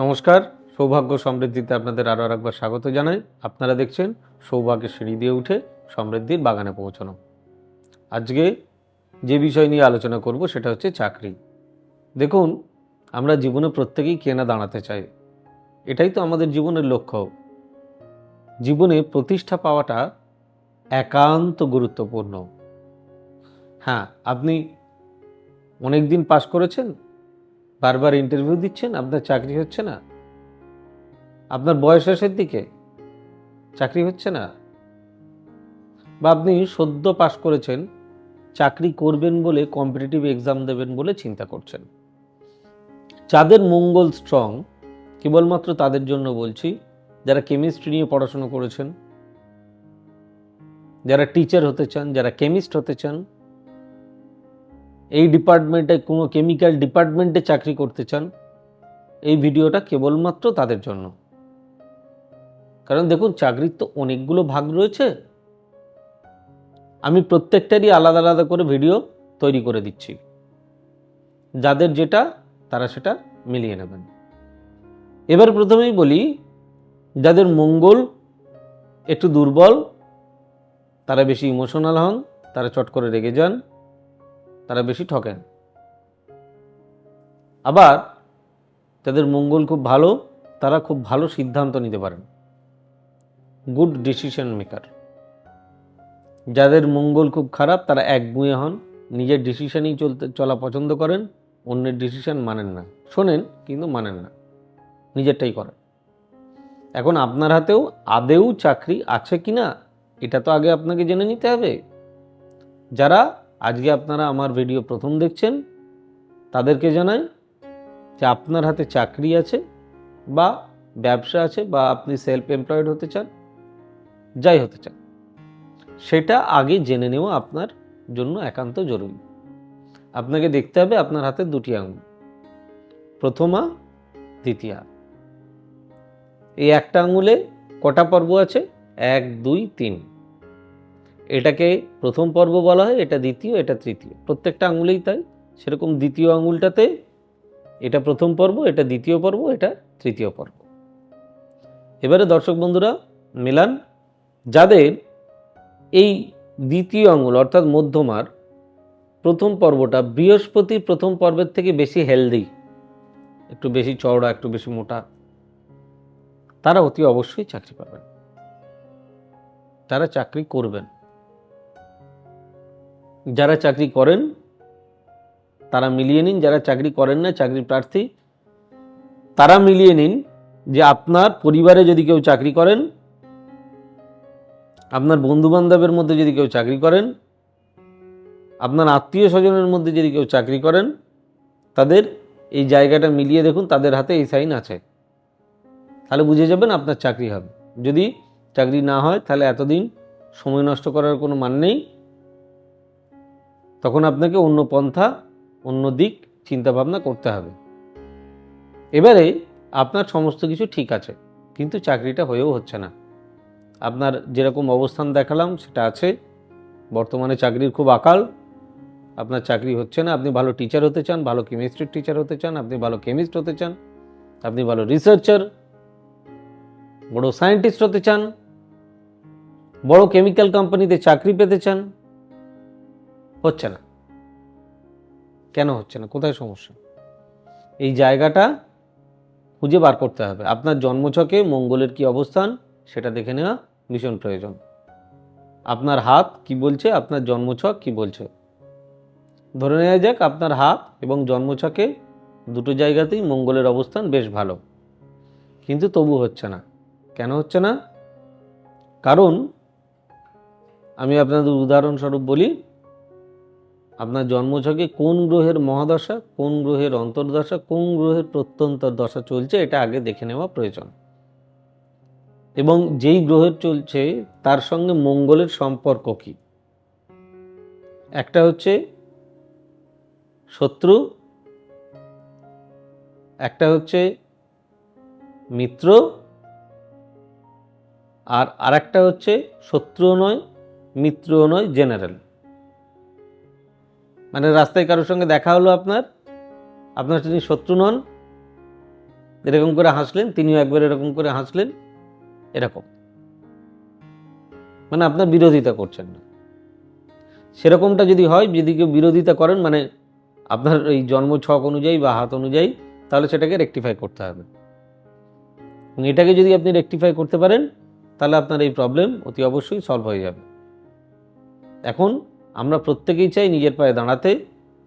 নমস্কার, সৌভাগ্য সমৃদ্ধিতে আপনাদের আরও একবার স্বাগত জানাই। আপনারা দেখছেন সৌভাগ্যের সিঁড়ি দিয়ে উঠে সমৃদ্ধির বাগানে পৌঁছানো। আজকে যে বিষয় নিয়ে আলোচনা করব সেটা হচ্ছে চাকরি। দেখুন, আমরা জীবনে প্রত্যেকেই কেনা দাঁড়াতে চাই এটাই তো আমাদের জীবনের লক্ষ্য। জীবনে প্রতিষ্ঠা পাওয়াটা একান্ত গুরুত্বপূর্ণ। হ্যাঁ আপনি অনেক দিন পাস করেছেন? বারবার ইন্টারভিউ দিচ্ছেন, আপনার চাকরি হচ্ছে না। আপনার বয়স শেষের দিকে চাকরি হচ্ছে না। বা আপনি সদ্য পাস করেছেন, চাকরি করবেন বলে কম্পিটিটিভ এক্সাম দেবেন বলে চিন্তা করছেন। যাদের মঙ্গল স্ট্রং কেবলমাত্র তাদের জন্য বলছি, যারা কেমিস্ট্রি নিয়ে পড়াশোনা করেছেন, যারা টিচার হতে চান, যারা কেমিস্ট হতে চান এই ডিপার্টমেন্টে, কোনো কেমিক্যাল ডিপার্টমেন্টে চাকরি করতে চান, এই ভিডিওটা কেবলমাত্র তাদের জন্য। কারণ দেখুন, চাকরির তো অনেকগুলো ভাগ রয়েছে। আমি প্রত্যেকটারই আলাদা আলাদা করে ভিডিও তৈরি করে দিচ্ছি। যাদের যেটা, তারা সেটা মিলিয়ে নেবেন। এবার প্রথমেই বলি, যাদের মঙ্গল একটু দুর্বল, তারা বেশি ইমোশনাল হন, তারা চট করে রেগে যান তারা বেশি ঠকেন আবার যাদের মঙ্গল খুব ভালো, তারা খুব ভালো সিদ্ধান্ত নিতে পারেন। গুড ডিসিশন মেকার যাদের মঙ্গল খুব খারাপ, তারা একগুঁয়ে হন, নিজের ডিসিশনই চলতে, চলা পছন্দ করেন, অন্যের ডিসিশন মানেন না। শোনেন, কিন্তু মানেন না। নিজেরটাই করেন। এখন আপনার হাতেও আদেও চাকরি আছে কি না এটা তো আগে আপনাকে জেনে নিতে হবে। যারা আজকে আপনারা আমার ভিডিও প্রথম দেখছেন, তাদেরকে জানাই যে আপনার হাতে চাকরি আছে বা ব্যবসা আছে বা আপনি সেলফ এমপ্লয়েড হতে চান, যাই হতে চান, সেটা আগে জেনে নেওয়া আপনার জন্য একান্ত জরুরি। আপনাকে দেখতে হবে আপনার হাতে দুটি আঙুল, প্রথমা দ্বিতীয়া এই একটা আঙুলে কটা পর্ব আছে? এক, দুই, তিন। এটাকে প্রথম পর্ব বলা হয়, এটা দ্বিতীয়, এটা তৃতীয়। প্রত্যেকটা আঙুলেই তাই। সেরকম দ্বিতীয় আঙুলটাতে এটা প্রথম পর্ব, এটা দ্বিতীয় পর্ব, এটা তৃতীয় পর্ব। এবারে দর্শক বন্ধুরা, মেলান, যাদের এই দ্বিতীয় আঙুল, অর্থাৎ মধ্যমার, প্রথম পর্বটা বৃহস্পতির প্রথম পর্বের থেকে বেশি হেলদি একটু বেশি চওড়া, একটু বেশি মোটা, তারা অতি অবশ্যই চাকরি পাবেন। তারা চাকরি করবেন। যারা চাকরি করেন, তারা মিলিয়ে নিন, যারা চাকরি করেন না, চাকরি প্রার্থী, তারা মিলিয়ে নিন যে আপনার পরিবারে যদি কেউ চাকরি করেন, আপনার বন্ধু বান্ধবের মধ্যে যদি কেউ চাকরি করেন, আপনার আত্মীয় স্বজনের মধ্যে যদি কেউ চাকরি করেন, তাদের এই জায়গাটা মিলিয়ে দেখুন, তাদের হাতে এই সাইন আছে। তাহলে বুঝে যাবেন আপনার চাকরি হবে। যদি চাকরি না হয়, তাহলে এতদিন সময় নষ্ট করার কোনো মান নেই। তখন আপনাকে অন্য পন্থা, অন্য দিক চিন্তা ভাবনা করতে হবে। এবারে আপনার সমস্ত কিছু ঠিক আছে, কিন্তু চাকরিটা হয়েও হচ্ছে না। আপনার যেরকম অবস্থান দেখালাম সেটা আছে। বর্তমানে চাকরির খুব আকাল। আপনার চাকরি হচ্ছে না, আপনি ভালো টিচার হতে চান, ভালো কেমিস্ট্রির টিচার হতে চান, আপনি ভালো কেমিস্ট হতে চান, আপনি ভালো রিসার্চার বড় সায়েন্টিস্ট হতে চান, বড় কেমিক্যাল কোম্পানিতে চাকরি পেতে চান হচ্ছে না। কেন হচ্ছে না? কোথায় সমস্যা? এই জায়গাটা খুঁজে বার করতে হবে। আপনার জন্মছকে মঙ্গলের কি অবস্থান সেটা দেখে নেওয়া ভীষণ প্রয়োজন। আপনার হাত কি বলছে? আপনার জন্মছক কি বলছে? ধরে নেওয়া যাক আপনার হাত এবং জন্মছকে দুটো জায়গাতেই মঙ্গলের অবস্থান বেশ ভালো। কিন্তু তবু হচ্ছে না। কেন হচ্ছে না? কারণ আমি আপনাদের উদাহরণস্বরূপ বলি আপনার জন্মছকে কোন গ্রহের মহাদশা, কোন গ্রহের অন্তর্দশা, কোন গ্রহের প্রত্যন্তর দশা চলছে এটা আগে দেখে নেওয়া প্রয়োজন। এবং যেই গ্রহের চলছে, তার সঙ্গে মঙ্গলের সম্পর্ক কি? একটা হচ্ছে শত্রু, একটা হচ্ছে মিত্র, আর আরেকটা হচ্ছে শত্রুও নয়, মিত্রও নয়, জেনারেল। মানে রাস্তায় কারোর সঙ্গে দেখা হলো আপনার আপনার তিনি শত্রু নন, এরকম করে হাসলেন, তিনিও একবার এরকম করে হাসলেন, এরকম। মানে আপনার বিরোধিতা করছেন না। সেরকমটা যদি হয়, যদি কেউ বিরোধিতা করেন মানে আপনার এই জন্ম ছক অনুযায়ী বা হাত অনুযায়ী, তাহলে সেটাকে রেকটিফাই করতে হবে। এটাকে যদি আপনি রেকটিফাই করতে পারেন, তাহলে আপনার এই প্রবলেম অতি অবশ্যই সলভ হয়ে যাবে। এখন আমরা প্রত্যেকেই চাই নিজের পায়ে দাঁড়াতে,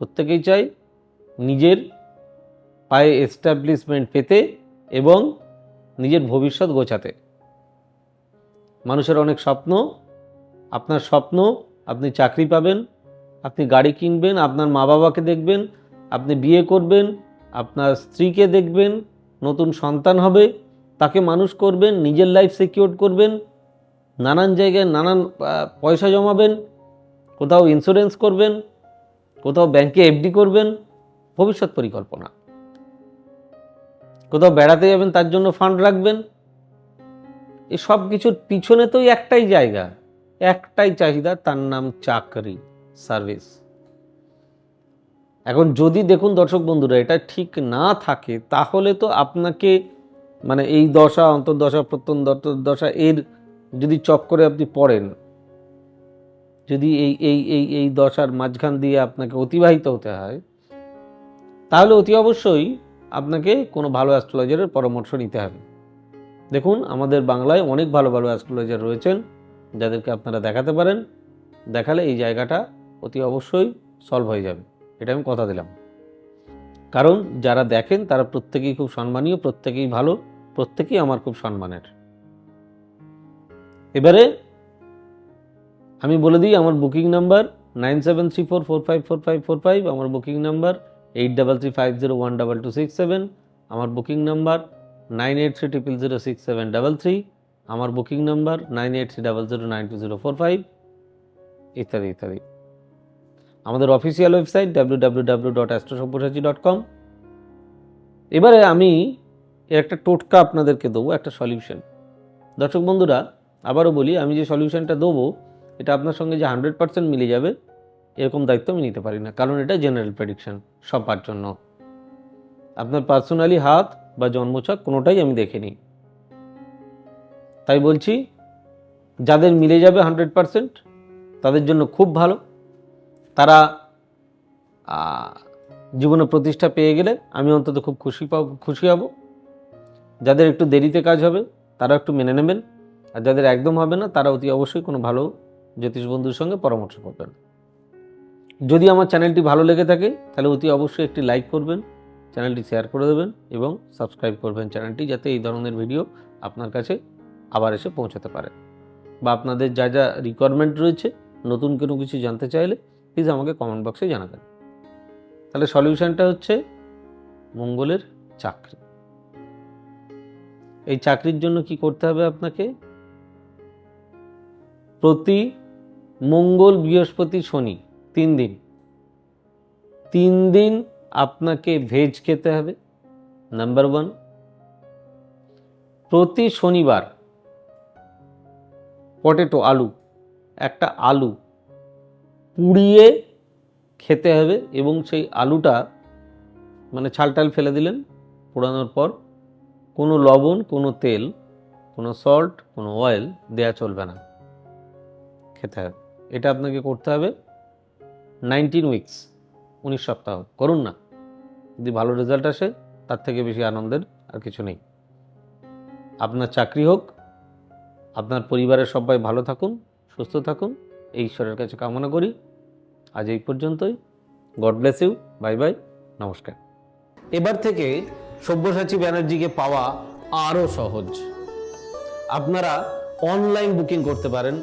প্রত্যেকেই চাই নিজের পায়ে এস্টাবলিশমেন্ট পেতে এবং নিজের ভবিষ্যৎ গোছাতে। মানুষের অনেক স্বপ্ন, আপনার স্বপ্ন, আপনি চাকরি পাবেন, আপনি গাড়ি কিনবেন, আপনার মা বাবাকে দেখবেন, আপনি বিয়ে করবেন, আপনার স্ত্রীকে দেখবেন, নতুন সন্তান হবে, তাকে মানুষ করবেন, নিজের লাইফ সিকিউর করবেন, নানান জায়গায় নানান পয়সা জমাবেন কোথাও ইন্স্যুরেন্স করবেন, কোথাও ব্যাংকে এফডি করবেন, ভবিষ্যৎ পরিকল্পনা। কোথাও বেড়াতে যাবেন, তার জন্য ফান্ড রাখবেন। এই সব কিছুর পিছনে তো একটাই জায়গা, একটাই চাহিদা, তার নাম চাকরি সার্ভিস এখন যদি দেখুন দর্শক বন্ধুরা, এটা ঠিক না থাকে, তাহলে তো আপনাকে মানে এই দশা, অন্তর্দশা প্রত্যন্ত দশা এর যদি চক্করে আপনি পড়েন যদি এই এই এই এই দশার মাঝখান দিয়ে আপনাকে অতিবাহিত হতে হয়, তাহলে অতি অবশ্যই আপনাকে কোনো ভালো অ্যাস্ট্রোলজারের পরামর্শ নিতে হবে। দেখুন, আমাদের বাংলায় অনেক ভালো ভালো অ্যাস্ট্রোলজার রয়েছেন, যাদেরকে আপনারা দেখাতে পারেন। দেখালে এই জায়গাটা অতি অবশ্যই সলভ হয়ে যাবে। এটা আমি কথা দিলাম। কারণ, যারা দেখেন, তারা প্রত্যেকেই খুব সম্মানীয়, প্রত্যেকেই ভালো, প্রত্যেকেই আমার খুব সম্মানের। এবারে আমি বলে দিই, আমার booking number nine seven three four four five four five four five আমার booking number eight double three five zero one double two six seven আমার booking number nine eight three triple zero six seven double three আমার booking number nine eight three double zero nine two zero four five ইত্যাদি ইত্যাদি। আমাদের official website W W W dot astrosabyasachi dot com এবারে আমি এর একটা টোটকা আপনাদেরকে দেবো, একটা সলিউশন দর্শক বন্ধুরা, আবারও বলি, আমি যে সলিউশনটা দেবো এটা আপনার সঙ্গে যে হান্ড্রেড পার্সেন্ট মিলে যাবে, এরকম দায়িত্ব আমি নিতে পারি না। কারণ এটা জেনারেল প্রেডিকশন সবার জন্য। আপনার পার্সোনালি হাত বা জন্মছক কোনোটাই আমি দেখিনি। তাই বলছি, যাদের মিলে যাবে হান্ড্রেড পার্সেন্ট তাদের জন্য খুব ভালো। তারা জীবনে প্রতিষ্ঠা পেয়ে গেলে আমি অন্তত খুব খুশি পাব, খুশি হব। যাদের একটু দেরিতে কাজ হবে তারা একটু মেনে নেবেন। আর যাদের একদম হবে না, তারা অতি অবশ্যই কোনো ভালো জ্যোতিষ বন্ধুর সঙ্গে পরামর্শ করবেন। যদি আমার চ্যানেলটি ভালো লেগে থাকে, তাহলে অতি অবশ্যই একটি লাইক করবেন, চ্যানেলটি শেয়ার করে দেবেন এবং সাবস্ক্রাইব করবেন চ্যানেলটি যাতে এই ধরনের ভিডিও আপনার কাছে আবার এসে পৌঁছাতে পারে। বা আপনাদের যা যা রিকোয়ারমেন্ট রয়েছে, নতুন কোনো কিছু জানতে চাইলে প্লিজ আমাকে কমেন্ট বক্সে জানাবেন। তাহলে সলিউশনটা হচ্ছে মঙ্গলের চাকরি। এই চাকরির জন্য কি করতে হবে আপনাকে? প্রতি মঙ্গল বৃহস্পতি শনি, তিন দিন। তিন দিন আপনাকে ভেজ খেতে হবে, নাম্বার ওয়ান। প্রতি শনিবার পটেটো, আলু, একটা আলু পুড়িয়ে খেতে হবে এবং সেই আলুটা মানে ছালটাল ফেলে দিলেন, পোড়ানোর পর কোনো লবণ, কোনো তেল, কোনো সল্ট, কোনো অয়েল দেয়া চলবে না, খেতে হবে। এটা আপনাকে করতে হবে নাইনটিন উইকস, উনিশ সপ্তাহ। করুন না। যদি ভালো রেজাল্ট আসে, তার থেকে বেশি আনন্দের আর কিছু নেই। আপনার চাকরি হোক, আপনার পরিবারের সবাই ভালো থাকুন, সুস্থ থাকুন, এই ঈশ্বরের কাছে কামনা করি। আজ এই পর্যন্তই। God bless you. Bye bye. নমস্কার। এবার থেকে সব্যসাচী ব্যানার্জিকে পাওয়া আরও সহজ। আপনারা অনলাইন বুকিং করতে পারেন।